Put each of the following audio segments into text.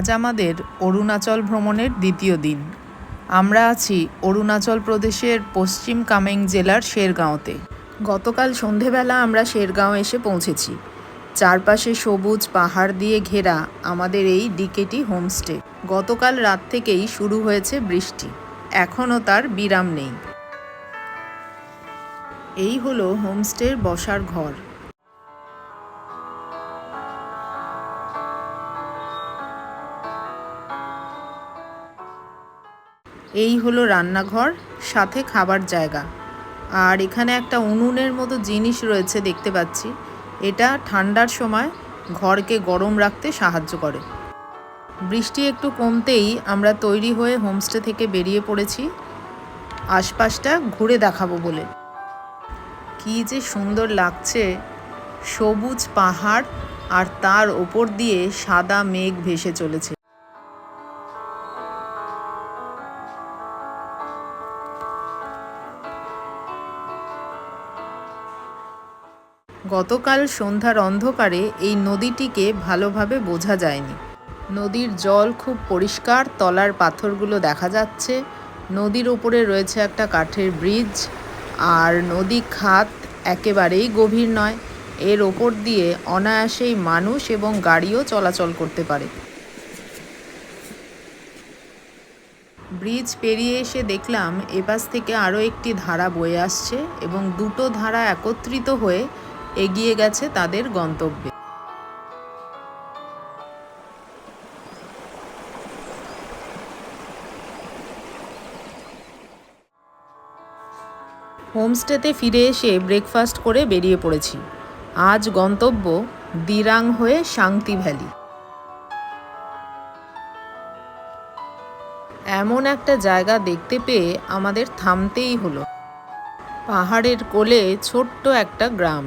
আজ আমাদের অরুণাচল ভ্রমণের দ্বিতীয় দিন। আমরা আছি অরুণাচল প্রদেশের পশ্চিম কামেং জেলার শেরগাঁওতে। গতকাল সন্ধেবেলা আমরা শেরগাঁও এসে পৌঁছেছি। চারপাশে সবুজ পাহাড় দিয়ে ঘেরা আমাদের এই ডিকেটি হোমস্টে। গতকাল রাত থেকেই শুরু হয়েছে বৃষ্টি। এখনও তার বিরাম নেই। এই হলো হোমস্টের বসার ঘর। এই হলো রান্নাঘর, সাথে খাবার জায়গা। আর এখানে একটা উনুনের মতো জিনিস রয়েছে দেখতে পাচ্ছি। এটা ঠান্ডার সময় ঘরকে গরম রাখতে সাহায্য করে। বৃষ্টি একটু কমতেই আমরা তৈরি হয়ে হোমস্টে থেকে বেরিয়ে পড়েছি। আশপাশটা ঘুরে দেখাবো বলে। কি যে সুন্দর লাগছে। সবুজ পাহাড় আর তার ওপর দিয়ে সাদা মেঘ ভেসে চলেছে। গতকাল সন্ধ্যার অন্ধকারে এই নদীটিকে ভালোভাবে বোঝা যায়নি। নদীর জল খুব পরিষ্কার, তলার পাথরগুলো দেখা যাচ্ছে, নদীর ওপরে রয়েছে একটা কাঠের ব্রিজ, আর নদী খাত একেবারেই গভীর নয়। এর ওপর দিয়ে অনায়াসেই মানুষ এবং গাড়িও চলাচল করতে পারে। ব্রিজ পেরিয়ে এসে দেখলাম এপাশ থেকে আরও একটি ধারা বয়ে আসছে এবং দুটো ধারা একত্রিত হয়ে এগিয়ে গেছে তাদের গন্তব্যে। হোমস্টেতে ফিরে এসে ব্রেকফাস্ট করে বেরিয়ে পড়েছি। আজ গন্তব্য দিরাং হয়ে শান্তি ভ্যালি। এমন একটা জায়গা দেখতে পেয়ে আমাদের থামতেই হলো। পাহাড়ের কোলে ছোট্ট একটা গ্রাম।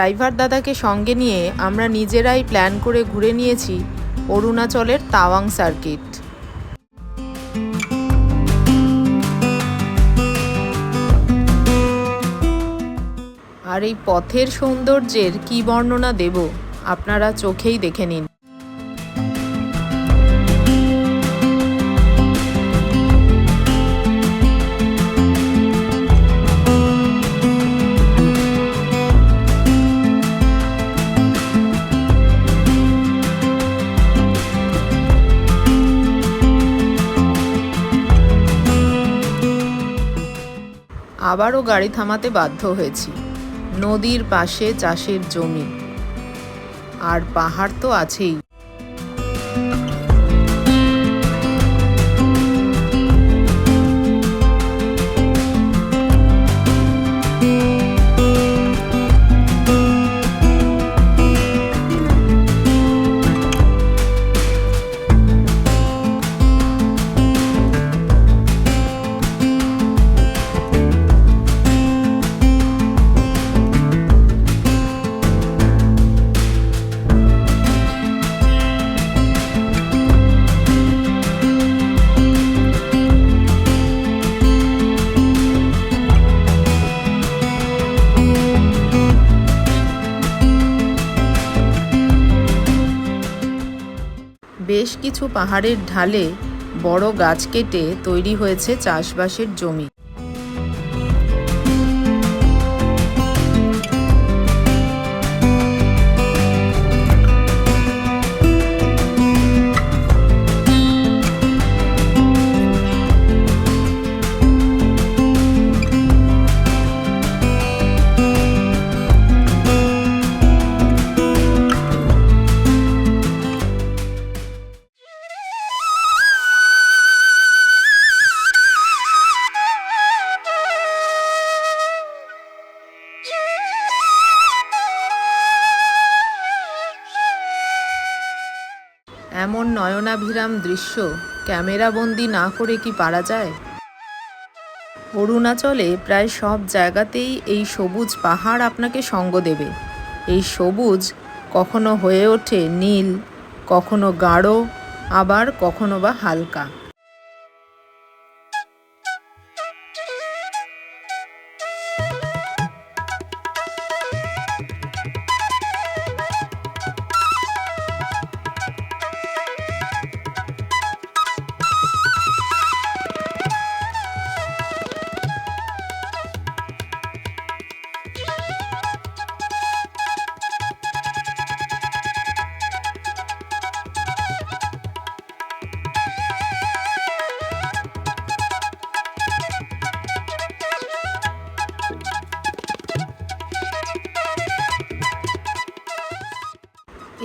ড্রাইভার দাদাকে সঙ্গে নিয়ে আমরা নিজেরাই প্ল্যান করে ঘুরে নিয়েছি অরুণাচলের তাওয়াং সার্কিট। আর এই পথের সৌন্দর্যের কি বর্ণনা দেব, আপনারা চোখেই দেখে নিন। আবারও গাড়ি থামাতে বাধ্য হয়েছি। নদীর পাশে চাষের জমি। আর পাহাড় তো আছেই। কিছু পাহাড়ের ঢালে বড় গাছ কেটে তৈরি হয়েছে চাষবাসের জমি। নয়নাভিরাম দৃশ্য ক্যামেরাবন্দি না করে কি পারা যায়? অরুণাচলে প্রায় সব জায়গাতেই এই সবুজ পাহাড় আপনাকে সঙ্গ দেবে। এই সবুজ কখনো হয়ে ওঠে নীল, কখনো গাঢ়, আবার কখনো বা হালকা।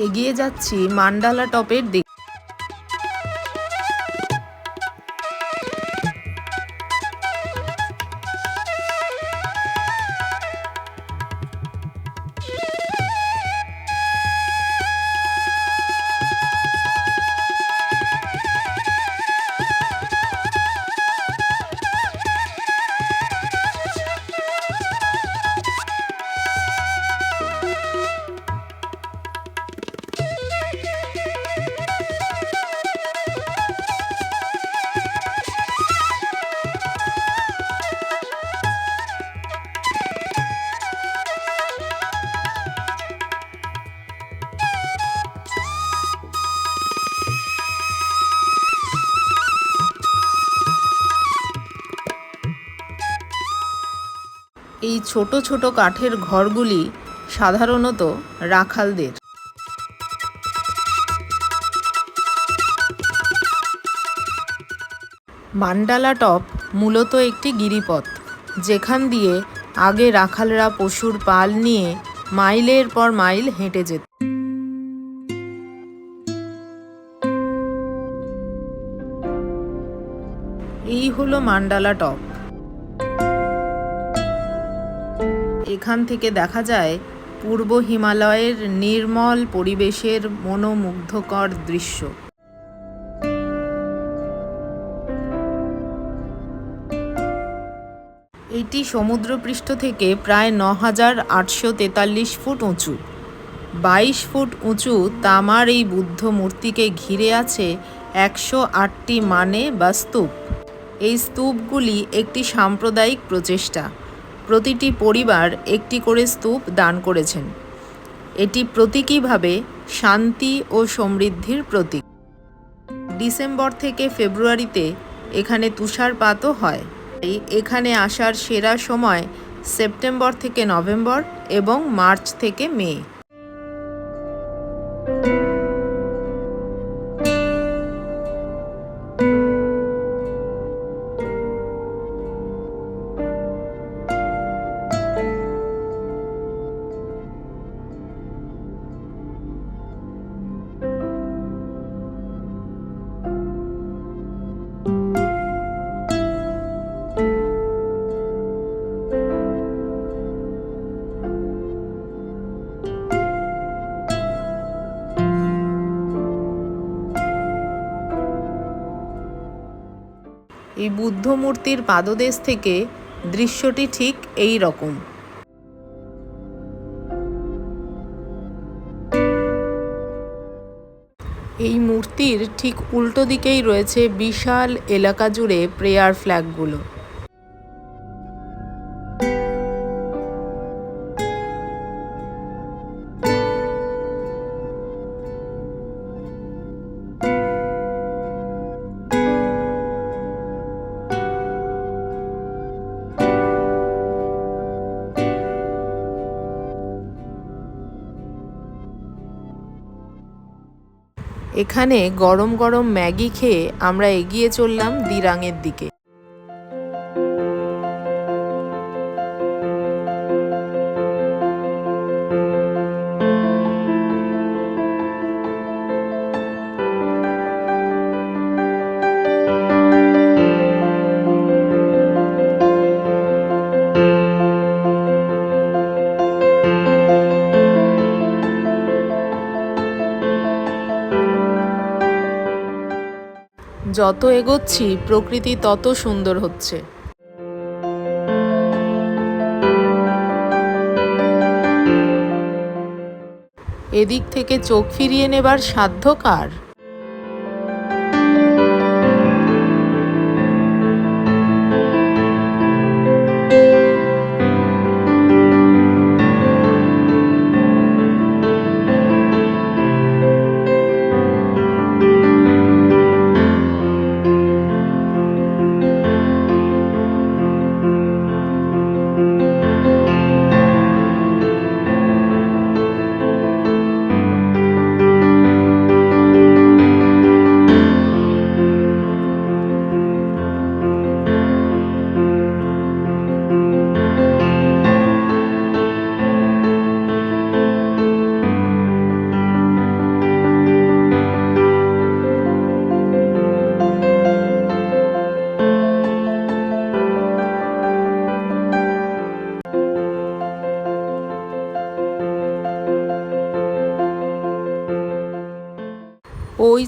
এগিয়ে যাচ্ছি মান্ডালা টপের দিকে। ছোট ছোট কাঠের ঘরগুলি সাধারণত রাখালদের। মান্ডালা টপ মূলত একটি গিরিপথ, যেখান দিয়ে আগে রাখালরা পশুর পাল নিয়ে মাইলের পর মাইল হেঁটে যেত। এই হলো মান্ডালা টপ। এখান থেকে দেখা যায় পূর্ব হিমালয়ের নির্মল পরিবেশের মনোমুগ্ধকর দৃশ্য। এটি সমুদ্রপৃষ্ঠ থেকে প্রায় ন হাজার আটশো তেতাল্লিশ ফুট উঁচু। বাইশ ফুট উঁচু তামার এই বুদ্ধ মূর্তিকে ঘিরে আছে একশো আটটি মানে বা স্তূপ। এই স্তূপগুলি একটি সাম্প্রদায়িক প্রচেষ্টা। প্রতিটি পরিবার একটি করে স্তূপ দান করেছেন। এটি প্রতীকীভাবে শান্তি ও সমৃদ্ধির প্রতীক। ডিসেম্বর থেকে ফেব্রুয়ারিতে এখানে তুষারপাতও হয়। এখানে আসার সেরা সময় সেপ্টেম্বর থেকে নভেম্বর এবং মার্চ থেকে মে। এই বুদ্ধ মূর্তির পাদদেশ থেকে দৃশ্যটি ঠিক এই রকম। এই মূর্তির ঠিক উল্টো দিকেই রয়েছে বিশাল এলাকা জুড়ে প্রেয়ার ফ্ল্যাগগুলো। এখানে গরম গরম ম্যাগি খেয়ে আমরা এগিয়ে চললাম দিরাংয়ের দিকে। যত এগোচ্ছি প্রকৃতি তত সুন্দর হচ্ছে। এদিক থেকে চোখ ফিরিয়ে নেবার সাধ্য কার?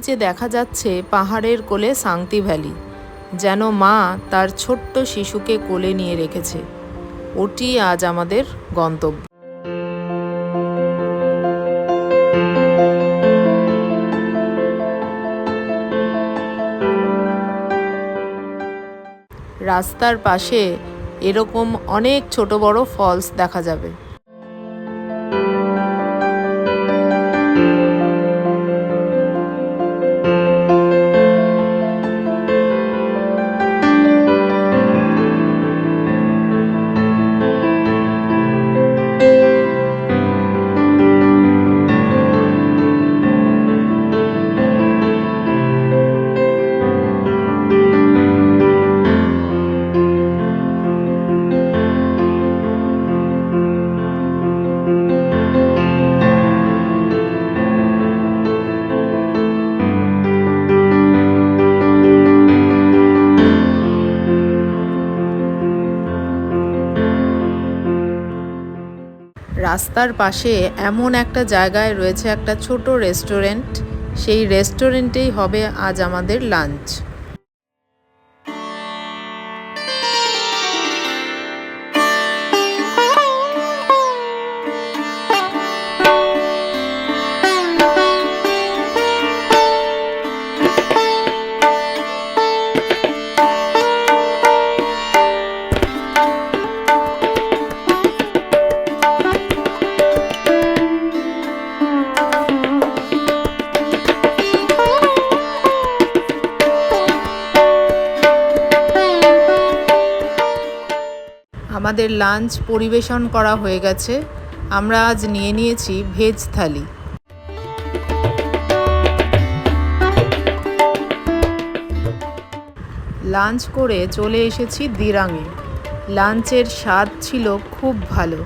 যে দেখা যাচ্ছে পাহাড়ের কোলে সাংতি ভ্যালি, যেন মা তার ছোট্ট শিশুকে কোলে নিয়ে রেখেছে। ওটি আজ আমাদের গন্তব্য। রাস্তার পাশে এরকম অনেক ছোট বড় ফলস দেখা যাবে। রাস্তার পাশে এমন একটা জায়গায় রয়েছে একটা ছোট রেস্টুরেন্ট। সেই রেস্টুরেন্টেই হবে আজ আমাদের লাঞ্চ। আমাদের লাঞ্চ পরিবেশন করা হয়ে গেছে। আমরা আজ নিয়ে নিয়েছি ভেজ থালি। লাঞ্চ করে চলে এসেছি দিরাঙে। লাঞ্চের স্বাদ ছিল খুব ভালো।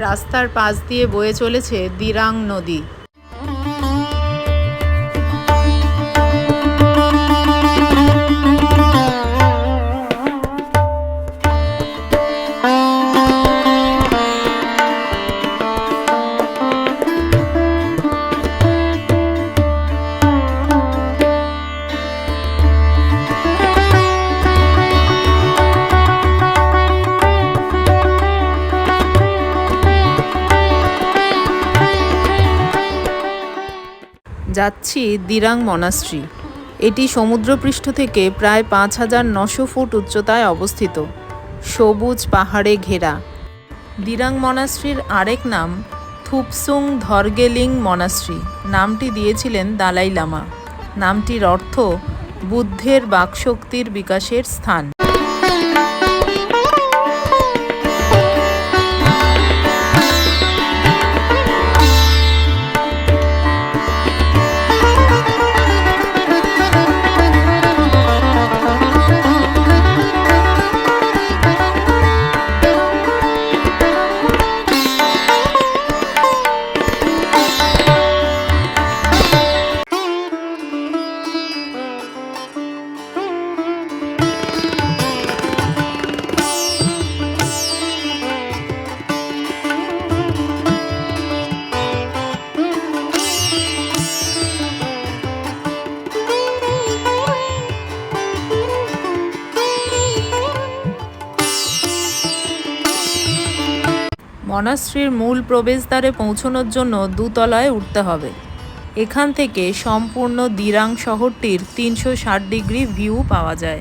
রাস্তার পাশ দিয়ে বয়ে চলেছে দিরাং নদী। যাচ্ছি দিরাং মনাস্ট্রি এটি সমুদ্রপৃষ্ঠ থেকে প্রায় পাঁচ হাজার নশো ফুট উচ্চতায় অবস্থিত। সবুজ পাহাড়ে ঘেরা। দিরাং মনাস্ট্রির আরেক নাম থুপসুং ধর্গেলিং মনাস্ট্রি নামটি দিয়েছিলেন দালাই লামা। নামটির অর্থ বুদ্ধের বাকশক্তির বিকাশের স্থান। মনাশ্রীর মূল প্রবেশদ্বারে পৌঁছানোর জন্য দুতলায় উঠতে হবে। এখান থেকে সম্পূর্ণ দিরাং শহরটির তিনশো ষাট ডিগ্রি ভিউ পাওয়া যায়।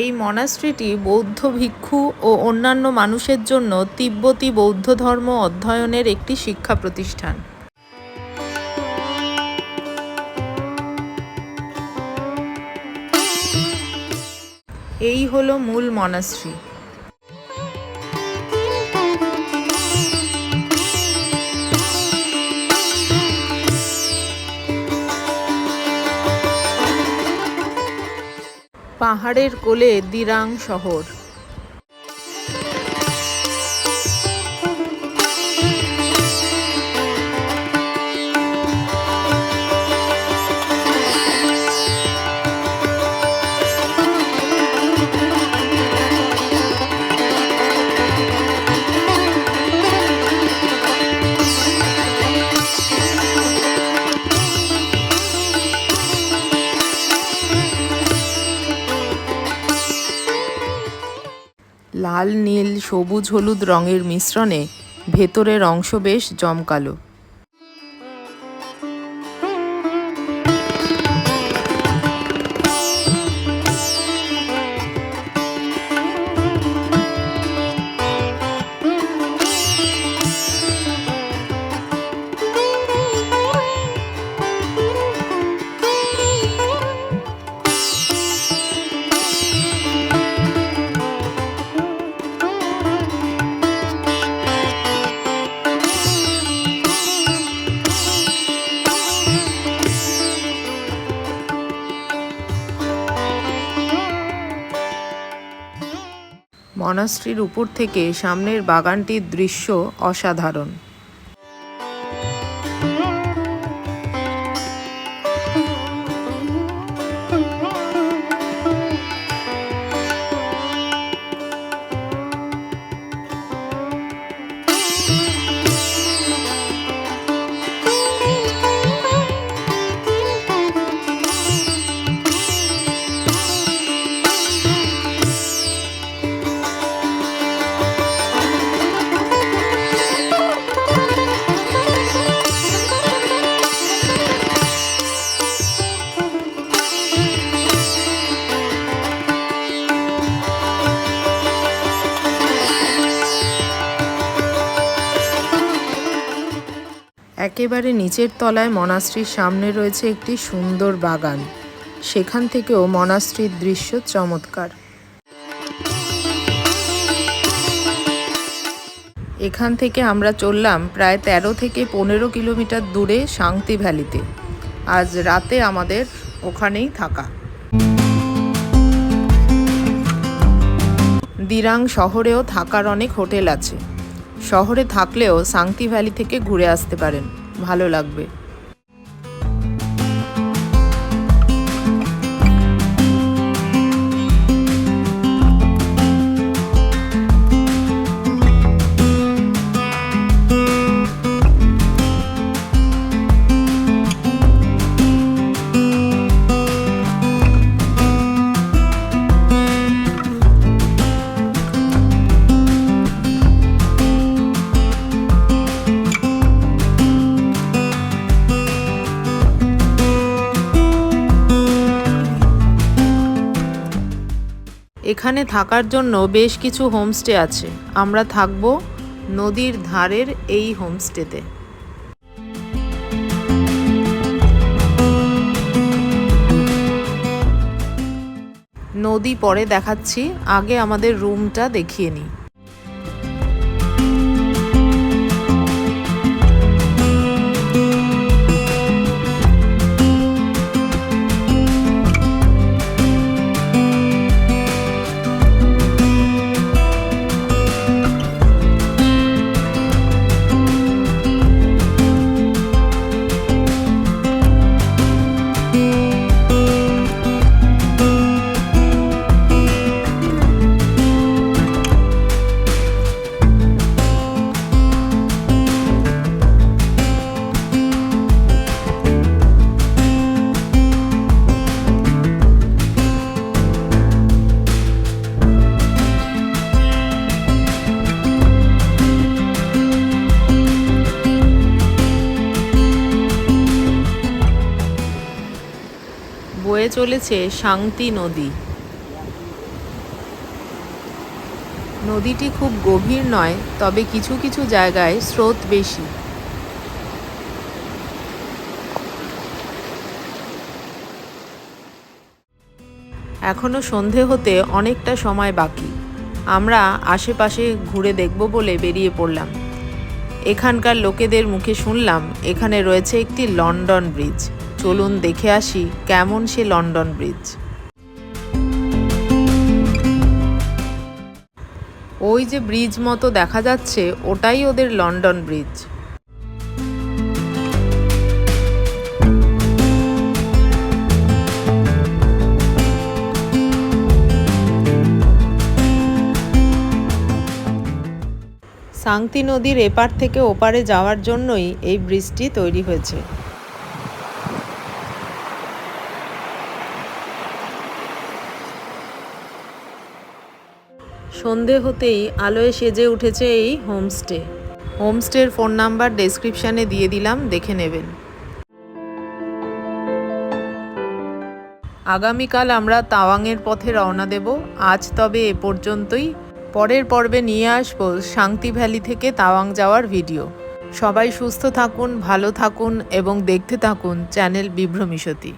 এই মনাস্ট্রিটি বৌদ্ধ ভিক্ষু ও অন্যান্য মানুষের জন্য তিব্বতী বৌদ্ধ ধর্ম অধ্যয়নের একটি শিক্ষা প্রতিষ্ঠান। এই হলো মূল মনাস্ট্রি পাহাড়ের কোলে দিরাং শহর। লাল নীল সবুজ হলুদ রঙের মিশ্রণে ভেতরের অংশ বেশ জমকালো। মনাস্ট্রির উপর থেকে সামনের বাগানটির দৃশ্য অসাধারণ। একেবারে নিচের তলায় মনাস্ট্রির সামনে রয়েছে একটি সুন্দর বাগান। সেখান থেকেও মনাস্ট্রির দৃশ্য চমৎকার। এখান থেকে আমরা চললাম প্রায় ১৩ থেকে পনেরো কিলোমিটার দূরে শান্তি ভ্যালিতে। আজ রাতে আমাদের ওখানেই থাকা। দিরাং শহরেও থাকার অনেক হোটেল আছে। শহরে থাকলেও সাংতি ভ্যালি থেকে ঘুরে আসতে পারেন। ভালো লাগবে। এখানে থাকার জন্য বেশ কিছু হোমস্টে আছে। আমরা থাকব নদীর ধারের এই হোমস্টেতে। নদী পরে দেখাচ্ছি। আগে আমাদের রুমটা দেখিয়ে নিই। চলেছে শান্তি নদী। নদীটি খুব গভীর নয়, তবে কিছু কিছু জায়গায় স্রোত বেশি। এখনও সন্ধে হতে অনেকটা সময় বাকি। আমরা আশেপাশে ঘুরে দেখব বলে বেরিয়ে পড়লাম। এখানকার লোকেদের মুখে শুনলাম, এখানে রয়েছে একটি লন্ডন ব্রিজ। চলুন দেখে আসি কেমন সে লন্ডন ব্রিজ। ওই যে ব্রিজ মতো দেখা যাচ্ছে, ওটাই ওদের লন্ডন ব্রিজ। সাংতি নদীর এপার থেকে ওপারে যাওয়ার জন্যই এই ব্রিজটি তৈরি হয়েছে। সন্ধে হতেই আলোয় সেজে উঠেছে এই হোমস্টে। হোমস্টের ফোন নাম্বার ডেসক্রিপশানে দিয়ে দিলাম, দেখে নেবেন। আগামীকাল আমরা তাওয়াংয়ের পথে রওনা দেব। আজ তবে এ পর্যন্তই। পরের পর্বে নিয়ে আসব শান্তি ভ্যালি থেকে তাওয়াং যাওয়ার ভিডিও। সবাই সুস্থ থাকুন, ভালো থাকুন এবং দেখতে থাকুন চ্যানেল বিভ্রমিশতি